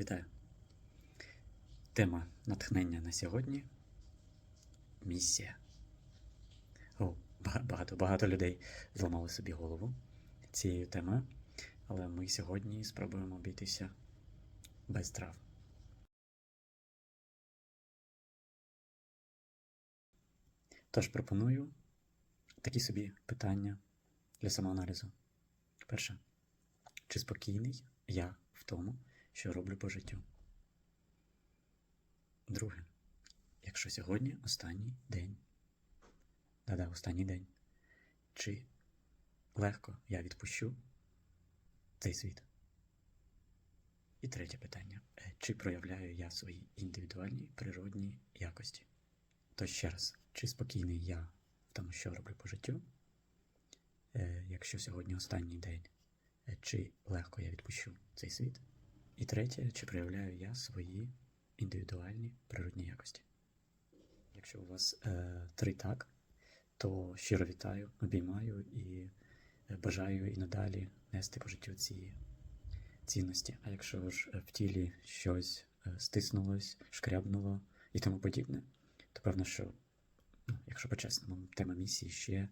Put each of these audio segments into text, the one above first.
Вітаю. Тема натхнення на сьогодні місія. О, багато, багато людей зламали собі голову цією темою, але ми сьогодні спробуємо обійтися без трав. Тож пропоную такі собі питання для самоаналізу. Перше. Чи спокійний я в тому, що роблю по життю? Друге. Якщо сьогодні останній день, да-да, останній день, чи легко я відпущу цей світ? І третє питання. Е, Чи проявляю я свої індивідуальні природні якості? То ще раз, чи спокійний я в тому, що роблю по життю? Е, Якщо сьогодні останній день, Е, чи легко я відпущу цей світ? І третє, чи проявляю я свої індивідуальні природні якості? Якщо у вас е, три так, то щиро вітаю, обіймаю і бажаю і надалі нести по життю ці цінності. А якщо ж в тілі щось е, стиснулось, шкрябнуло і тому подібне, то певно, що, ну, якщо по-чесному, тема місії ще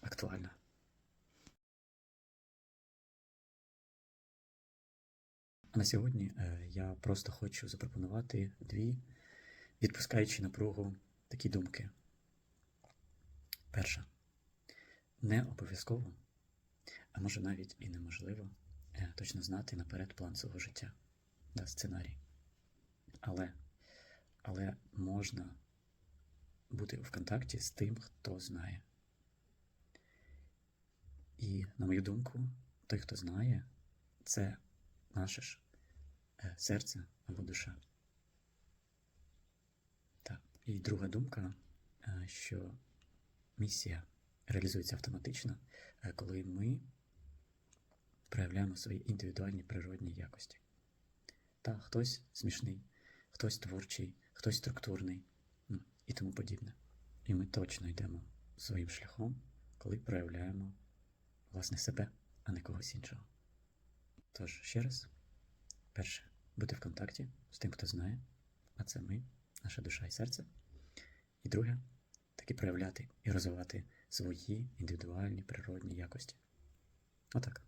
актуальна. А на сьогодні е, я просто хочу запропонувати дві, відпускаючи напругу, такі думки. Перша. Не обов'язково, а може навіть і неможливо е, точно знати наперед план свого життя, да, сценарій. Але, але можна бути в контакті з тим, хто знає. І, на мою думку, той, хто знає, це наше ж серце або душа. Так. І друга думка, е, що місія реалізується автоматично, е, коли ми проявляємо свої індивідуальні природні якості. Та хтось смішний, хтось творчий, хтось структурний ну, і тому подібне. І ми точно йдемо своїм шляхом, коли проявляємо власне себе, а не когось іншого. Тож, ще раз, перше, бути в контакті з тим, хто знає, а це ми, наша душа і серце. І друге, таки проявляти і розвивати свої індивідуальні природні якості. Отак.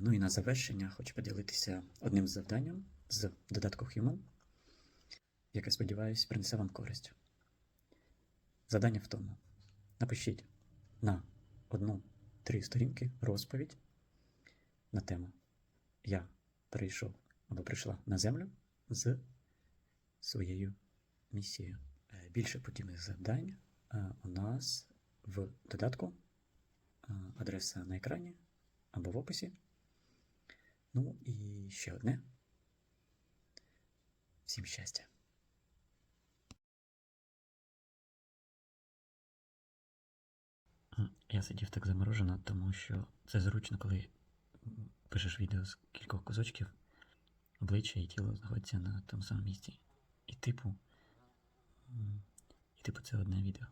Ну і на завершення хочу поділитися одним завданням з додатку Human, яке, сподіваюся, принесе вам користь. Завдання в тому. Напишіть на одну три сторінки розповідь на тему Я прийшов або прийшла на землю з своєю місією. Е, Більше подібних завдань е, у нас в додатку, е, адреса на екрані або в описі. Ну і ще одне. Всім щастя! Я сидів так заморожено, тому що це зручно, коли пишеш відео з кількох кусочків, обличчя і тіло знаходяться на тому самому місці. І типу, і типу це одне відео.